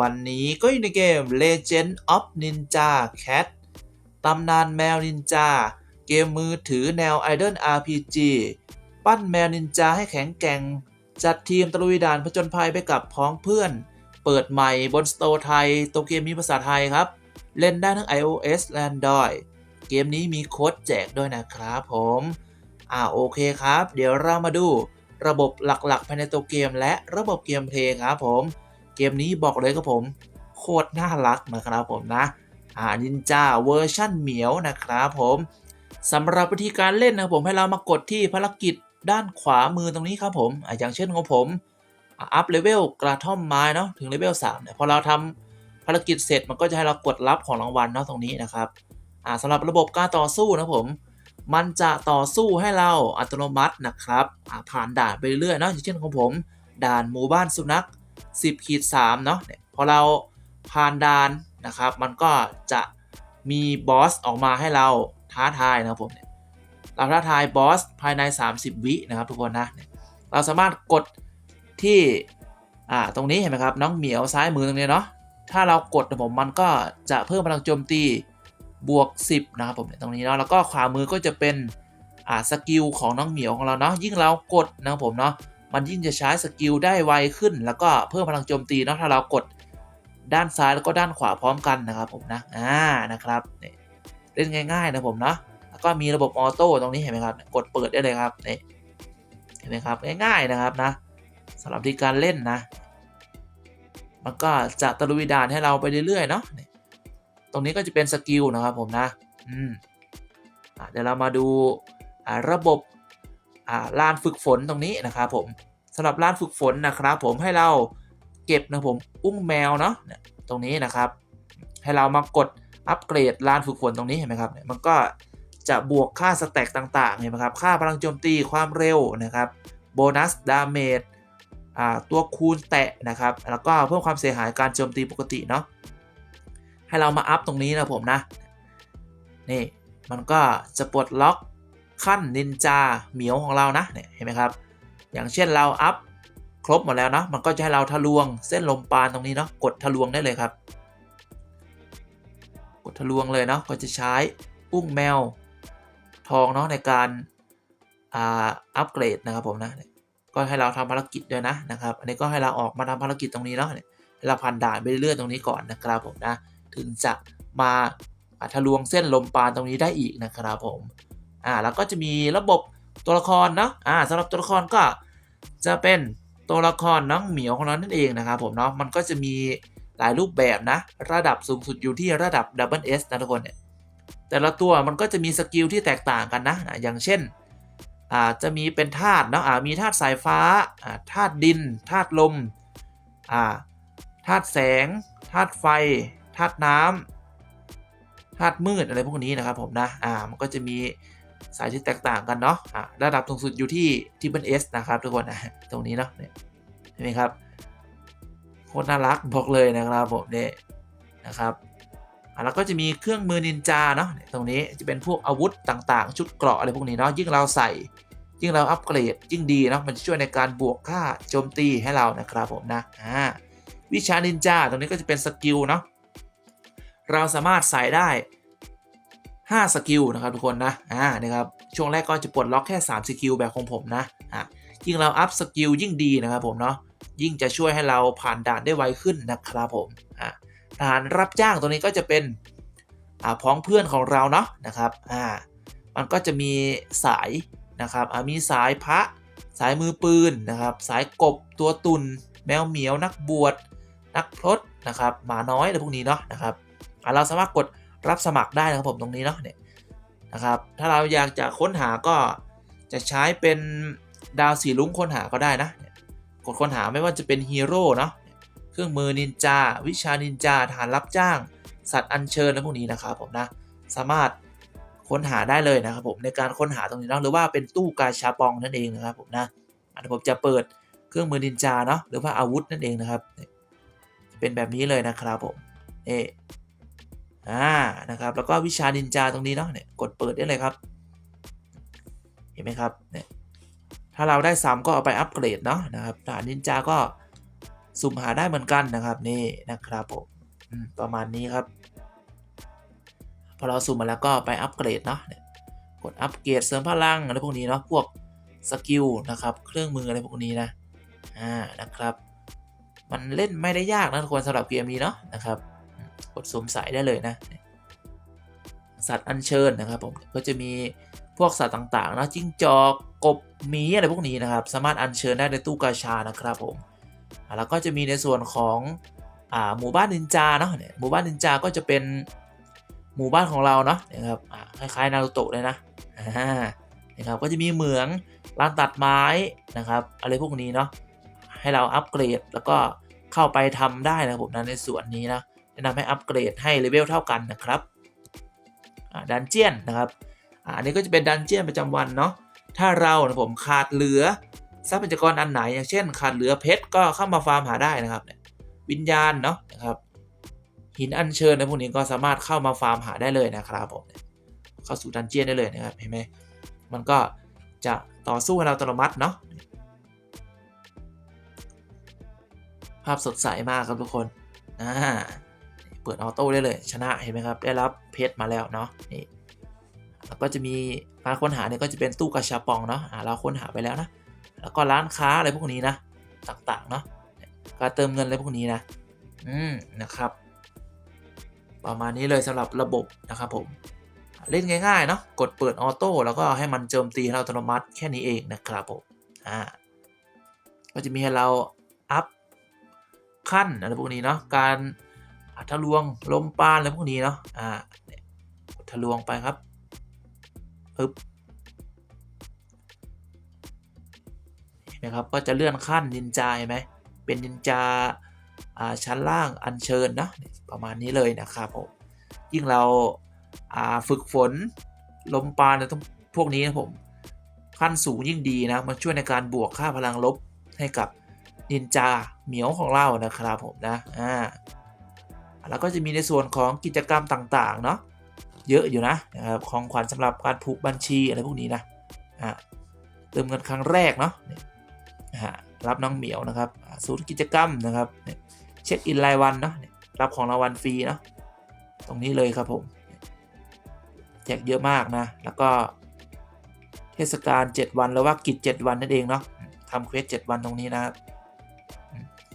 วันนี้ก็อยู่ในเกม Legend of Ninja Cat ตำนานแมวนินจา เกมมือถือแนว Idol RPG ปั้นแมวนินจาให้แข็งแกร่ง จัดทีมตะลุยด่านผจญภัยไปกับพ้องเพื่อน เปิดใหม่บนสโตร์ไทย ตัวเกมมีภาษาไทยครับ เล่นได้ทั้ง iOS และ Android เกมนี้มีโค้ดแจกด้วยนะครับผม อ่าโอเคครับ เดี๋ยวเรามาดูระบบหลักๆ ภายในตัวเกมและระบบเกมเพลย์ครับผม เกมนี้บอกเลยครับผม โคตรน่ารักนะครับผมนะอ่านินจาเวอร์ชั่นเหมียวนะครับผมสำหรับวิธีการเล่นนะครับผมให้เรามากดที่ภารกิจด้านขวามือตรงนี้ครับผมออย่างเช่นของผมอัพเลเวลกระท่อมไม้เนาะถึงเลเวล3เนี่ยพอเราทำภารกิจเสร็จมันก็จะให้เรากดรับของรางวัลเนาะตรงนี้นะครับอ่าสำหรับระบบการต่อสู้นะผม มันจะต่อสู้ให้เราอัตโนมัตินะครับผ่านด่านไปเรื่อยเนาะอย่างเช่นของผม ด่านหมู่บ้านสุนัข 10ขีด3เนาะเนี่ยพอเราผ่านด่านนะครับ มันก็จะมีบอสออกมาให้เราท้าทายนะครับผมเราท้าทายบอสภายใน 30 วินะครับทุกคนนะเราสามารถกดที่อ่าตรงนี้เห็นไหมครับน้องเหมียวซ้ายมือตรงนี้เนาะถ้าเรากดนะผมมันก็จะเพิ่มพลังโจมตีบวก 10 นะครับผมตรงนี้เนาะแล้วก็ขวามือก็จะเป็นอ่าสกิลของน้องเหมียวของเราเนาะยิ่งเรากดนะครับผมเนาะ มันยิ่งจะใช้สกิลได้ไวขึ้น แล้วก็เพิ่มพลังโจมตีเนาะถ้าเรากดด้านซ้ายแล้วก็ด้านขวาพร้อมกันนะครับผมนะอ่านะครับเล่นง่ายๆนะผมเนาะแล้วก็มีระบบออโต้ตรงนี้เห็นไหมครับ กดเปิดได้เลยครับนี่เห็นไหมครับง่ายๆนะครับนะสำหรับที่การเล่นนะ มันก็จะตะลุยด่านให้เราไปเรื่อยๆเนาะตรงนี้ก็จะเป็นสกิลนะครับผมนะอืมอเดี๋ยวเรามาดูระบบ ลานฝึกฝนตรงนี้นะครับผมสำหรับลานฝึกฝนนะครับผมให้เราเก็บนะผมอุ้งแมวเนาะตรงนี้นะครับ ให้เรามากดอัปเกรดลานฝึกฝนตรงนี้เห็นไหมครับมันก็จะบวกค่าสแต็กต่างๆเห็นไหมครับค่าพลังโจมตีความเร็วนะครับโบนัสดาเมจตัวคูณแตะนะครับ แล้วก็เพิ่มความเสียหายการโจมตีปกติเนาะให้เรามาอัพตรงนี้นะผมนะนี่มันก็จะปลดล็อก ขั้นนินจาเหมียวของเรานะเนี่ยเห็นไหมครับ อย่างเช่นเราอัพครบหมดแล้วเนาะมันก็จะให้เราทะลวงเส้นลมปานตรงนี้เนาะกดทะลวงได้เลยครับ กดทะลวงเลยเนาะก็จะใช้อุ้งแมวทองเนาะในการอ่าอัปเกรดนะครับผมนะก็ให้เราทำภารกิจด้วยนะนะครับ อันนี้ก็ให้เราออกมาทำภารกิจตรงนี้เนาะเนี่ยให้เราผ่านด่านไปเรื่อยๆตรงนี้ก่อนนะครับผมนะ ถึงจะมาอ่าทะลวงเส้นลมปานตรงนี้ได้อีกนะครับผม อ่าแล้วก็จะมีระบบตัวละครเนาะอ่าสำหรับตัวละครก็จะเป็นตัวละครน้องเหมียวของเรานั่นเองนะครับผมเนาะมันก็จะมีหลายรูปแบบนะ ระดับสูงสุดอยู่ที่ระดับ Double S นะทุกคนเนี่ยแต่ละตัวมันก็จะมีสกิลที่แตกต่างกันนะอ่าอย่างเช่นอ่าจะมีเป็นธาตุเนาะอ่ามีธาตุสายฟ้าธาตุดินธาตุลมธาตุแสงธาตุไฟธาตุน้ำธาตุมืดอะไรพวกนี้นะครับผมนะอ่ามันก็จะมี สายที่แตกต่างกันเนาะอ่าระดับสูงสุดอยู่ที่ที่เป็น S นะครับทุกคนนะตรงนี้เนาะเนี่ยเห็นไหมครับโคตรน่ารักบอกเลยนะครับผมเนี่ยนะครับแล้วก็จะมีเครื่องมือนินจาเนาะตรงนี้จะเป็นพวกอาวุธต่างๆ ชุดเกราะอะไรพวกนี้เนาะยิ่งเราใส่ ยิ่งเราอัปเกรดยิ่งดีเนาะมันจะช่วยในการบวกค่าโจมตีให้เรานะครับผมนะอ่าวิชานินจาตรงนี้ก็จะเป็นสกิลเนาะเราสามารถใส่ได้ 5 สกิลนะครับทุกคนนะ อ่า นะครับ ช่วงแรกก็จะปลดล็อกแค่ 3 สกิลแบบของผมนะ อ่ายิ่งเราอัพสกิลยิ่งดีนะครับผมเนาะ ยิ่งจะช่วยให้เราผ่านด่านได้ไวขึ้นนะครับผม อ่าทหารรับจ้างตัวนี้ก็จะเป็น อ่าพ้องเพื่อนของเราเนาะนะครับ อ่า มันก็จะมีสายนะครับอ่ามีสายพระ สายมือปืนนะครับ สายกบ ตัวตุน แมวเหมียว นักบวช นักพรตนะครับ หมาน้อยอะไรพวกนี้เนาะนะครับ อ่าเราสามารถกด รับสมัครได้นะครับผมตรงนี้เนาะเนี่ยนะครับถ้าเราอยากจะค้นหาก็จะใช้เป็นดาวสีลุ้งค้นหาก็ได้นะกดค้นหาไม่ว่าจะเป็นฮีโร่เนาะเครื่องมือนินจา วิชานินจาฐานรับจ้าง สัตว์อัญเชิญและพวกนี้นะครับผมนะสามารถค้นหาได้เลยนะครับผมในการค้นหาตรงนี้เนาะหรือว่าเป็นตู้กาชาปองนั่นเองนะครับผมนะอันนี้ผมจะเปิดเครื่องมือนินจาเนาะหรือว่าอาวุธนั่นเองนะครับ เป็นแบบนี้เลยนะครับผมเอ อ่านะครับแล้วก็วิชานินจาตรงนี้เนาะเนี่ยกดเปิดได้เลยครับ เห็นไหมครับเนี่ยถ้าเราได้ซ้ำก็เอาไปอัปเกรดเนาะนะครับฐานนินจาก็สุ่มหาได้เหมือนกันนะครับนี่นะครับผมประมาณนี้ครับ พอเราสุ่มมาแล้วก็ไปอัปเกรดเนาะเนี่ยกดอัปเกรดเสริมพลังอะไรพวกนี้เนาะพวกสกิลนะครับเครื่องมืออะไรพวกนี้นะอ่านะครับ มันเล่นไม่ได้ยากนะทุกคนสำหรับเกมนี้เนาะนะครับ กดสวมใส่ได้เลยนะ สัตว์อัญเชิญนะครับผมก็จะมีพวกสัตว์ต่างๆนะจิ้งจอกกบหมีอะไรพวกนี้นะครับ สามารถอัญเชิญได้ในตู้กาชานะครับผมแล้วก็จะมีในส่วนของอหมู่บ้านนินจาเนาะเนี่ยหมู่บ้านนินจาก็จะเป็นหมู่บ้านของเราเนาะนะครับคล้ายๆนารูโตะเลยนะนะครับก็จะมีเหมืองร้านตัดไม้นะครับ อะไรพวกนี้เนาะให้เราอัปเกรดแล้วก็เข้าไปทำได้นะครับผมนะในส่วนนี้นะ แนะนำให้อัปเกรดให้เลเวลเท่ากันนะครับดันเจียนนะครับอันนี้ก็จะเป็นดันเจียนประจำวันเนาะถ้าเรานะผมขาดเหลือทรัพยากรอันไหนอย่างเช่น ขาดเหลือเพชรก็เข้ามาฟาร์มหาได้นะครับวิญญาณเนาะนะครับหินอัญเชิญในพวกนี้ก็สามารถเข้ามาฟาร์มหาได้เลยนะครับผมเข้าสู่ดันเจียนได้เลยนะครับเห็นไหมมันก็จะต่อสู้ให้เราอัตโนมัติเนาะภาพสดใสมากครับทุกคนอ่า เปิดออโต้ได้เลยชนะเห็นไหมครับ ได้รับเพชรมาแล้วเนาะนี่แล้วก็จะมีการค้นหาเนี่ยก็จะเป็นตู้กระชาปองเนาะเราค้นหาไปแล้วนะ แล้วก็ร้านค้าอะไรพวกนี้นะ ต่างๆเนาะการเติมเงินอะไรพวกนี้นะ อืมนะครับ ประมาณนี้เลยสำหรับระบบนะครับผม เล่นง่ายๆเนาะกดเปิดออโต้แล้วก็ให้มันโจมตีให้เราอัตโนมัติแค่นี้เองนะครับผมอ่าก็จะมีให้เราอัพขั้นอะไรพวกนี้เนาะการ อะทะลวงลมปานอะไรพวกนี้เนาะอ่าเนี่ยกดทะลวงไปครับปึ๊บเห็นไหมครับก็จะเลื่อนขั้นนินจาเห็นไหมเป็นนินจาอ่าชั้นล่างอัญเชิญนะประมาณนี้เลยนะครับผมยิ่งเราอ่าฝึกฝนลมปราณและพวกนี้นะผมขั้นสูงยิ่งดีนะมันช่วยในการบวกค่าพลังลบให้กับนินจาเหมียวของเรานะครับผมนะอ่า แล้วก็จะมีในส่วนของกิจกรรมต่างๆเนาะเยอะอยู่นะนะครับของขวัญสำหรับการผูกบัญชีอะไรพวกนี้นะเติมเงินครั้งแรกเนาะนี่อ่ารับน้องเหมียวนะครับศูนย์กิจกรรมนะครับเช็คอินรายวันเนาะรับของรางวัลฟรีเนาะตรงนี้เลยครับผมแจกเยอะมากนะ แล้วก็เทศกาล 7 วันหรือว่ากิจ 7 วันนั่นเองเนาะทำเควส 7 วันตรงนี้นะครับ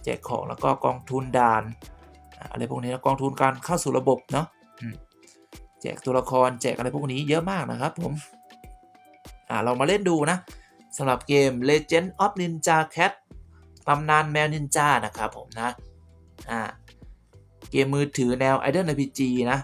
แจกของแล้วก็กองทุนด่าน อะไรพวกนี้นะกองทุนการเข้าสู่ระบบเนาะแจกตัวละครแจกอะไรพวกนี้เยอะมากนะครับผมอ่าเรามาเล่นดูนะสำหรับเกม Legend of Ninja Cat ตำนานแมวนินจานะครับผมนะอ่าเกมมือถือแนว Idol RPG นะ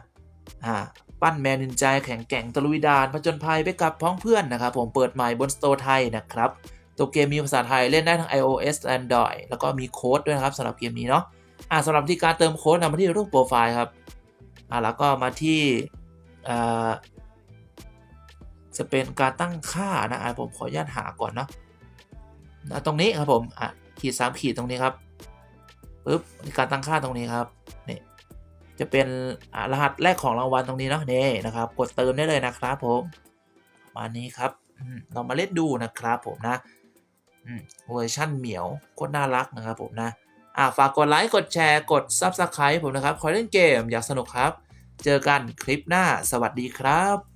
อ่าปั้นแมวนินจาแข็งแกร่งตะลุยดานผจญภัยไปกับพ้องเพื่อนนะครับผมเปิดใหม่บนสโตร์ไทยนะครับตัวเกมมีภาษาไทยเล่นได้ทั้ง iOS และ Android แล้วก็มีโค้ดด้วยนะครับสำหรับเกมนี้เนาะ อ่าสำหรับที่การเติมโค้ดนำมาที่รูปโปรไฟล์ครับอ่าแล้วก็มาที่อ่าจะเป็นการตั้งค่านะอ่าผมขออนุญาตหาก่อนเนาะนะตรงนี้ครับผมอะขีดสามขีดตรงนี้ครับปึ๊บการตั้งค่าตรงนี้ครับนี่จะเป็นรหัสแรกของรางวัลตรงนี้เนาะนี่นะครับ กดเติมได้เลยนะครับผมประมาณนี้ครับเรามาเล่นดูนะครับผมนะเวอร์ชั่นเหมียวโคตรน่ารักนะครับผมนะ อ่าฝากกดไลค์กดแชร์กด Subscribe ผมนะครับคอยเล่นเกมอยากสนุกครับ เจอกันคลิปหน้าสวัสดีครับ